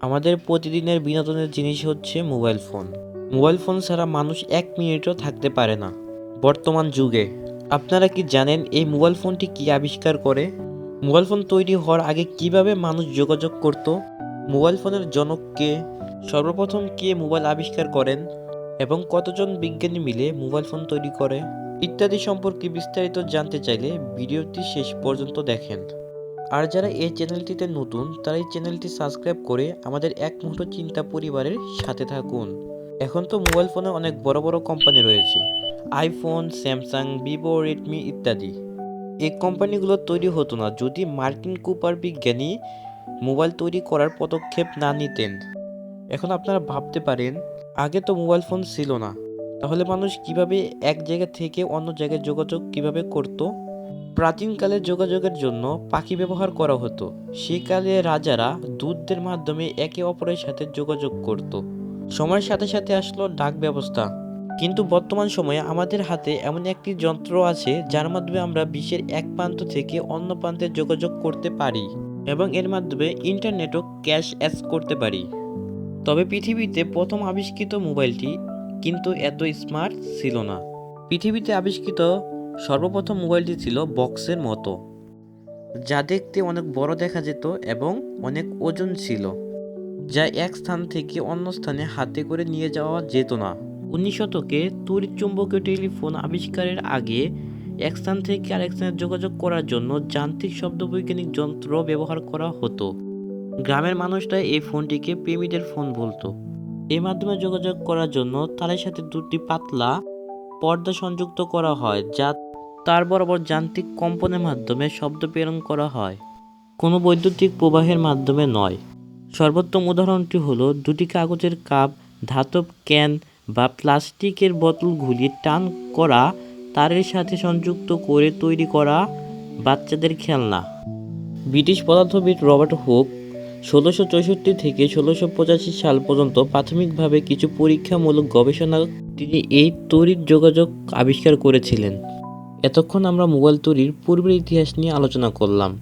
আমাদের প্রতিদিনের বিনোদনের জিনিস হচ্ছে মোবাইল ফোন। মোবাইল ফোন ছাড়া মানুষ এক মিনিটও থাকতে পারে না। বর্তমান যুগে। আপনারা কি জানেন এই মোবাইল ফোনটি কি আবিষ্কার করে? মোবাইল ফোন তৈরি হওয়ার আগে কীভাবে মানুষ যোগাযোগ করত? মোবাইল ফোনের জনক কে? সর্বপ্রথম কে মোবাইল আবিষ্কার করেন? এবং কতজন বিজ্ঞানী মিলে মোবাইল ফোন তৈরি করে? ইত্যাদি সম্পর্কে বিস্তারিত জানতে চাইলে ভিডিওটি শেষ পর্যন্ত দেখেন। আর যারা এই চ্যানেলটিতে নতুন, তারা এই চ্যানেলটি সাবস্ক্রাইব করে আমাদের এক মুঠো চিন্তা পরিবারের সাথে থাকুন। এখন তো মোবাইল ফোনে অনেক বড় বড় কোম্পানি রয়েছে। আইফোন, স্যামসাং, ভিভো, রেডমি ইত্যাদি। এই কোম্পানিগুলো তৈরি হতো না যদি মার্কিন কুপার বিজ্ঞানী মোবাইল তৈরি করার পদক্ষেপ না নিতেন। এখন আপনারা ভাবতে পারেন, আগে তো মোবাইল ফোন ছিল না। তাহলে মানুষ কীভাবে এক জায়গা থেকে অন্য জায়গায় যোগাযোগ কীভাবে করত? প্রাচীনকালে যোগাযোগের জন্য পাখি ব্যবহার করা হতো। সেকালে রাজারা দূতদের মাধ্যমে একে অপরের সাথে যোগাযোগ করত। সময়ের সাথে সাথে আসলো ডাক ব্যবস্থা। কিন্তু বর্তমান সময়ে আমাদের হাতে এমন একটি যন্ত্র আছে, যার মাধ্যমে আমরা বিশ্বের এক প্রান্ত থেকে অন্য প্রান্তে যোগাযোগ করতে পারি এবং এর মাধ্যমে ইন্টারনেটও ক্যাশ অ্যাস করতে পারি। তবে পৃথিবীতে প্রথম আবিষ্কৃত মোবাইলটি কিন্তু এত স্মার্ট ছিল না। পৃথিবীতে আবিষ্কৃত সর্বপ্রথম মোবাইলটি ছিল বক্সের মতো, যা দেখতে অনেক বড় দেখা যেত এবং অনেক ওজন ছিল, যা এক স্থান থেকে অন্য স্থানে হাতে করে নিয়ে যাওয়া যেত না। উনিশ শতকে তড়িৎ চুম্বকীয় টেলিফোন আবিষ্কারের আগে এক স্থান থেকে আরেক স্থানে যোগাযোগ করার জন্য যান্ত্রিক শব্দবৈজ্ঞানিক যন্ত্র ব্যবহার করা হতো। গ্রামের মানুষরা এই ফোনটিকে প্রেমীদের ফোন বলতো। এর মাধ্যমে যোগাযোগ করার জন্য তারের সাথে দুটি পাতলা পর্দা সংযুক্ত করা হয়, যা তার বরাবর যান্ত্রিক কম্পনের মাধ্যমে শব্দ প্রেরণ করা হয়। কোনো বৈদ্যুতিক প্রবাহের মাধ্যমে নয়। সর্বোত্তম উদাহরণটি হলো, দুটি কাগজের কাপ, ধাতব ক্যান বা প্লাস্টিকের বোতলগুলি টান করা, তারের সাথে সংযুক্ত করে তৈরি করা বাচ্চাদের খেলনা। ব্রিটিশ পদার্থবিদ রবার্ট হুক ষোলোশো চৌষট্টি থেকে ষোলোশো পঁচাশি সাল পর্যন্ত প্রাথমিকভাবে কিছু পরীক্ষামূলক গবেষণা তিনি এই তড়িৎ যোগাযোগ আবিষ্কার করেছিলেন। এতক্ষণ আমরা মোবাইল তৈরির পূর্বের ইতিহাস নিয়ে আলোচনা করলাম।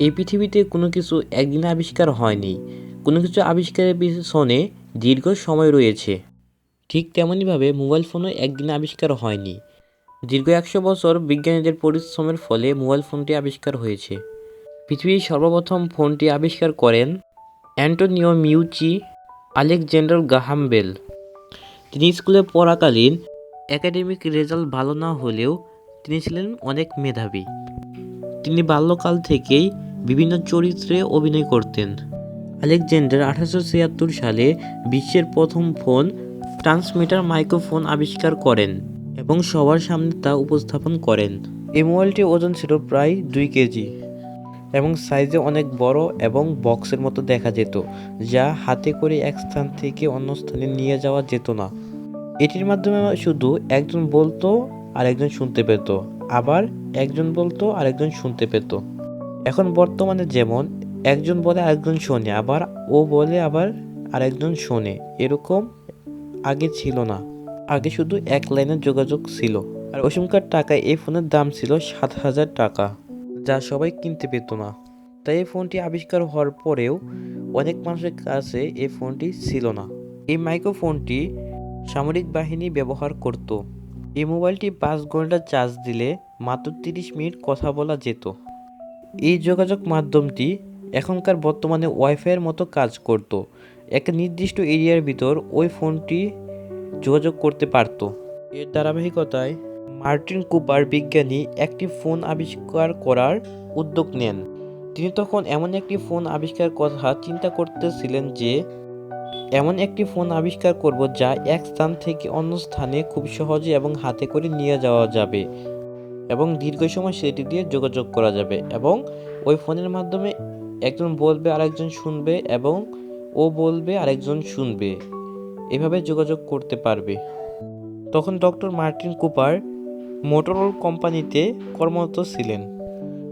এই পৃথিবীতে কোনো কিছু একদিনে আবিষ্কার হয়নি। কোনো কিছু আবিষ্কারের পিছনে দীর্ঘ সময় রয়েছে। ঠিক তেমনইভাবে মোবাইল ফোনও একদিনে আবিষ্কার হয়নি। দীর্ঘ একশো বছর বিজ্ঞানীদের পরিশ্রমের ফলে মোবাইল ফোনটি আবিষ্কার হয়েছে। পৃথিবীর সর্বপ্রথম ফোনটি আবিষ্কার করেন Antonio Meucci Alexander Graham Bell. তিনি স্কুলে পড়াকালীন একাডেমিক রেজাল্ট ভালো না হলেও তিনি ছিলেন অনেক মেধাবী। তিনি বাল্যকাল থেকেই বিভিন্ন চরিত্রে অভিনয় করতেন। আলেকজান্ডার আঠারোশো ছিয়াত্তর সালে বিশ্বের প্রথম ফোন ট্রান্সমিটার মাইক্রোফোন আবিষ্কার করেন এবং সবার সামনে তা উপস্থাপন করেন। এই মোবাইলটির ওজন ছিল প্রায় দুই কেজি এবং সাইজে অনেক বড় এবং বক্সের মতো দেখা যেত, যা হাতে করে এক স্থান থেকে অন্য স্থানে নিয়ে যাওয়া যেত না। এটির মাধ্যমে শুধু একজন বলতো আর একজন শুনতে পেত, আবার একজন বলতো, আরেকজন শুনতে পেত। এখন বর্তমানে যেমন একজন বলে আরেকজন শোনে, আবার ও বলে আবার আরেকজন শোনে, এরকম আগে ছিল না। আগে শুধু এক লাইনের যোগাযোগ ছিল। আর ওসিমকার টাকায় এই ফোনের দাম ছিল সাত হাজার টাকা, যা সবাই কিনতে পেত না। তাই এই ফোনটি আবিষ্কার হওয়ার পরেও অনেক মানুষের কাছে এই ফোনটি ছিল না। এই মাইক্রোফোনটি সামরিক বাহিনী ব্যবহার করত। এই মোবাইলটি পাঁচ ঘণ্টা চার্জ দিলে মাত্র তিরিশ মিনিট কথা বলা যেত। এই যোগাযোগ মাধ্যমটি এখনকার বর্তমানে ওয়াইফাইয়ের মতো কাজ করত। একটা নির্দিষ্ট এরিয়ার ভিতর ওই ফোনটি যোগাযোগ করতে পারত। এর ধারাবাহিকতায় মার্টিন কুপার বিজ্ঞানী একটি ফোন আবিষ্কার করার উদ্যোগ নেন। তিনি তখন এমন একটি ফোন আবিষ্কার কথা চিন্তা করতেছিলেন যে এমন একটি ফোন আবিষ্কার করব যা এক স্থান থেকে অন্য স্থানে খুব সহজে এবং হাতে করে নিয়ে যাওয়া যাবে এবং দীর্ঘ সময় সেটি দিয়ে যোগাযোগ করা যাবে এবং ওই ফোনের মাধ্যমে একজন বলবে, আরেকজন শুনবে এবং ও বলবে, আরেকজন শুনবে। এভাবে যোগাযোগ করতে পারবে। তখন ডক্টর মার্টিন কুপার মোটরোল কোম্পানিতে কর্মরত ছিলেন।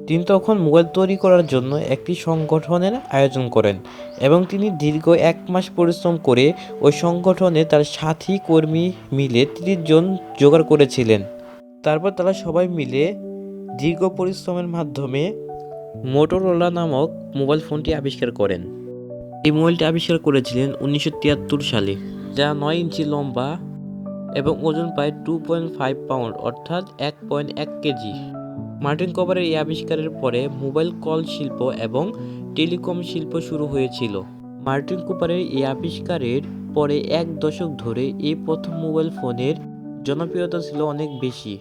তিনি তখন মোবাইল তৈরি করার জন্য একটি সংগঠনের আয়োজন করেন এবং তিনি দীর্ঘ এক মাস পরিশ্রম করে ওই সংগঠনে তার সাথী কর্মী মিলে তিরিশ জন জোগাড় করেছিলেন। তারপর তারা সবাই মিলে দীর্ঘ পরিশ্রমের মাধ্যমে মোটরোলা নামক মোবাইল ফোনটি আবিষ্কার করেন। এই মোবাইলটি আবিষ্কার করেছিলেন উনিশশো তিয়াত্তর সালে, যা নয় ইঞ্চি লম্বা এবং ওজন প্রায় টু পয়েন্ট ফাইভ পাউন্ড অর্থাৎ এক পয়েন্ট এক কেজি। মার্টিন কভারের এই আবিষ্কারের পরে মোবাইল কল শিল্প এবং টেলিকম শিল্প শুরু হয়েছিল। মার্টিন কুপারের এই আবিষ্কারের পরে এক দশক ধরে এই প্রথম মোবাইল ফোনের জনপ্রিয়তা ছিল অনেক বেশি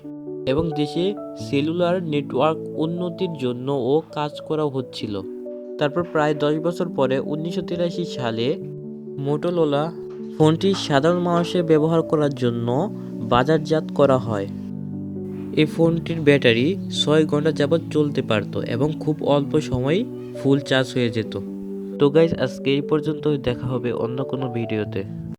এবং দেশে সেলুলার নেটওয়ার্ক উন্নতির জন্যও কাজ করা হচ্ছিল। তারপর প্রায় দশ বছর পরে উনিশশো তিরাশি সালে মোটোলোলা ফোনটি সাধারণ মানুষের ব্যবহার করার জন্য বাজারজাত করা হয়। এই ফোনটির ব্যাটারি ছয় ঘণ্টা যাবৎ চলতে পারতো এবং খুব অল্প সময় ফুল চার্জ হয়ে যেত। তো গাইজ আজকে এই পর্যন্ত দেখা হবে অন্য কোনো ভিডিওতে।